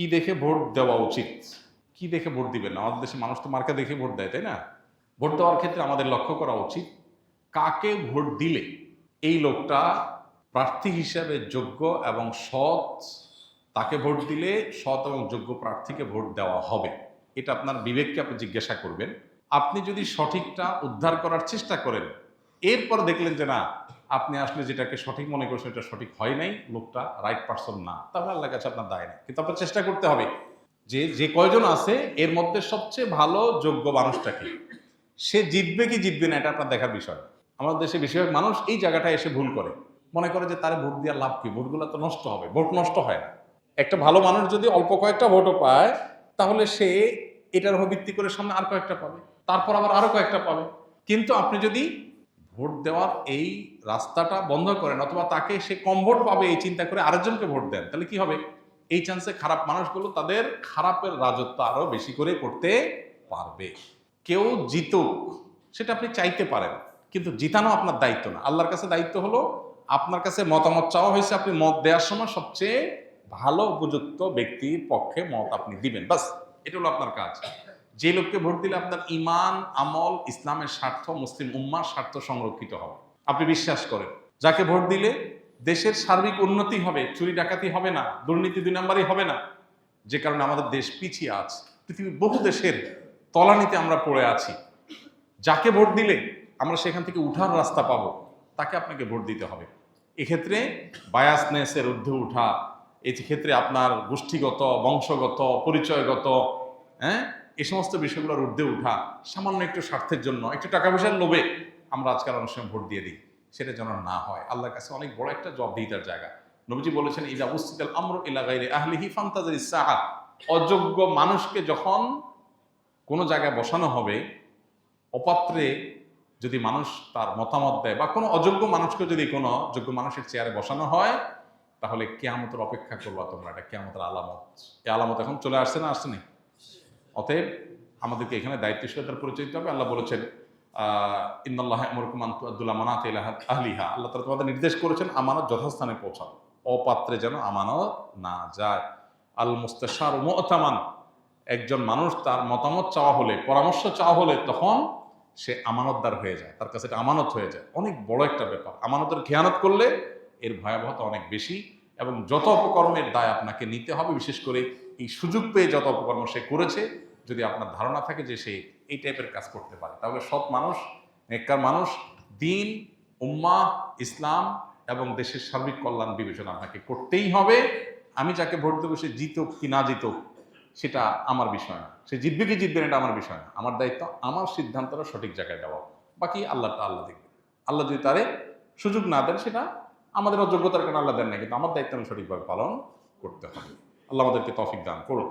কি দেখে ভোট দেওয়া উচিত? কি দেখে ভোট দিবেন? আমাদের দেশে মানুষ তো মার্কা দেখে ভোট দেয়, তাই না? ভোট দেওয়ার ক্ষেত্রে আমাদের লক্ষ্য করা উচিত কাকে ভোট দিলে এই লোকটা প্রার্থী হিসাবে যোগ্য এবং সৎ তাকে ভোট দিলে সৎ এবং যোগ্য প্রার্থীকে ভোট দেওয়া হবে। এটা আপনার বিবেককে আপনি জিজ্ঞাসা করবেন। আপনি যদি সঠিকটা উদ্ধার করার চেষ্টা করেন, এরপর দেখলেন যে না আপনি আসলে যেটাকে সঠিক মনে করছেন এটা সঠিক হয় নাই, লোকটা রাইট পার্সন না। তাহলে আল্লাহ কাছে আপনার দায় নেই। কিন্তু আপনার চেষ্টা করতে হবে যে যে কয়জন আছে, এর মধ্যে সবচেয়ে ভালো, যোগ্য মানুষটাকে সে জিতবে কি জিতবে না, এটা আপনার দেখার বিষয় আমাদের দেশে বেশিরভাগ মানুষ এই জায়গাটায় এসে ভুল করে। মনে করে যে তার ভোট দেওয়ার লাভ কি? ভোটগুলো তো নষ্ট হবে। ভোট নষ্ট হয় না। একটা ভালো মানুষ যদি অল্প কয়েকটা ভোটও পায়, তাহলে সে এটার উপর ভিত্তি করে সামনে আর কয়েকটা পাবে। তারপর আবার আরও কয়েকটা পাবে। কিন্তু আপনি যদি ভোট দেওয়ার এই রাস্তাটা বন্ধ করেন অথবা তাকে সে কম ভোট পাবে এই চিন্তা করে আরেকজনকে ভোট দেন, তাহলে কি হবে? এই চান্সে খারাপ মানুষগুলো তাদের খারাপের রাজত্ব আরও বেশি করে করতে পারবে। কেউ জিতুক, সেটা আপনি চাইতে পারেন, কিন্তু জিতানো আপনার দায়িত্ব না। আল্লাহর কাছে দায়িত্ব হলো আপনার কাছে মতামত চাওয়া হয়েছে, আপনি মত দেওয়ার সময় সবচেয়ে ভালো উপযুক্ত ব্যক্তির পক্ষে মত আপনি দিবেন বাস এটা হলো আপনার কাজ। যে লোককে ভোট দিলে আপনার ইমান, আমল, ইসলামের স্বার্থ, মুসলিম উম্মার স্বার্থ সংরক্ষিত হবে। আপনি বিশ্বাস করেন। যাকে ভোট দিলে দেশের সার্বিক উন্নতি হবে, চুরি ডাকাতি হবে না, দুর্নীতি দুই নম্বরই হবে না, যে কারণে আমাদের দেশ পিছিয়ে আছে। পৃথিবীর বহু দেশের তলানিতে আমরা পড়ে আছি। যাকে ভোট দিলে আমরা সেখান থেকে উঠার রাস্তা পাবো, তাকে আপনাকে ভোট দিতে হবে। এক্ষেত্রে বায়াসনেসের ঊর্ধ্বে উঠা এই ক্ষেত্রে আপনার গোষ্ঠীগত, বংশগত, পরিচয়গত হ্যাঁ? এই সমস্ত বিষয়গুলোর ঊর্ধ্বে উঠা সামান্য একটু স্বার্থের জন্য, একটু টাকা পয়সার লোভে আমরা আজকাল অনেক সময় ভোট দিয়ে দিই। সেটা যেন না হয়। আল্লাহর কাছে অনেক বড় একটা জবাবদিহিতার জায়গা। নবীজি বলেছেন ইজা উস্তিতাল আমর ইলাগাইরে আহলিহি ফান্তাজার ইসাহা অযোগ্য মানুষকে যখন কোনো জায়গায় বসানো হবে, অপাত্রে যদি মানুষ তার মতামত দেয় বা কোনো অযোগ্য মানুষকে যদি কোনো যোগ্য মানুষের চেয়ারে বসানো হয়, তাহলে কেয়ামতের অপেক্ষা করবা তোমরা। এটা কেয়ামতের আলামত। এই আলামত এখন চলে আসছে না আসছে না? অতএব আমাদেরকে এখানে দায়িত্বশীলতার পরিচয় দিতে হবে। আল্লাহ বলেছেন ইন্দাল্লাহ আমরকুমান আব্দুল্লাহ মানাত আহলিহা। আল্লাহ তালা তোমাদের নির্দেশ করেছেন, আমানত যথাস্থানে পৌঁছাও। অপাত্রে যেন আমানত না যায়। আল মুস্তাশার মোতামান। একজন মানুষ তার মতামত চাওয়া হলে, পরামর্শ চাওয়া হলে তখন সে আমানতদার হয়ে যায়, তার কাছে এটা আমানত হয়ে যায়। অনেক বড় একটা ব্যাপার। আমানতের খেয়ানত করলে এর ভয়াবহতা অনেক বেশি। এবং যত অপকর্মের দায় আপনাকে নিতে হবে, বিশেষ করে এই সুযোগ পেয়ে যত অপকর্ম সে করেছে, যদি আপনার ধারণা থাকে যে সে এই টাইপের কাজ করতে পারে। তাহলে সৎ মানুষ, নেককার মানুষ, দিন উম্মা ইসলাম এবং দেশের সার্বিক কল্যাণ বিবেচনা আপনাকে করতেই হবে। আমি যাকে ভোট দেবো সে জিতুক কি না জিতুক, সেটা আমার বিষয় না। সে জিতবে কি জিতবে এটা আমার বিষয় না। আমার দায়িত্ব, আমার সিদ্ধান্তটা সঠিক জায়গায় দেওয়া। বাকি আল্লাহটা আল্লাহ দেখবে। আল্লাহ যদি তারে সুযোগ না দেন, সেটা আমাদের অযোগ্যতার কারণে আল্লাহ দেন না কিন্তু আমার দায়িত্ব আমি সঠিকভাবে পালন করতে হবে। আল্লাহ আমাদেরকে তফিক দান করুন।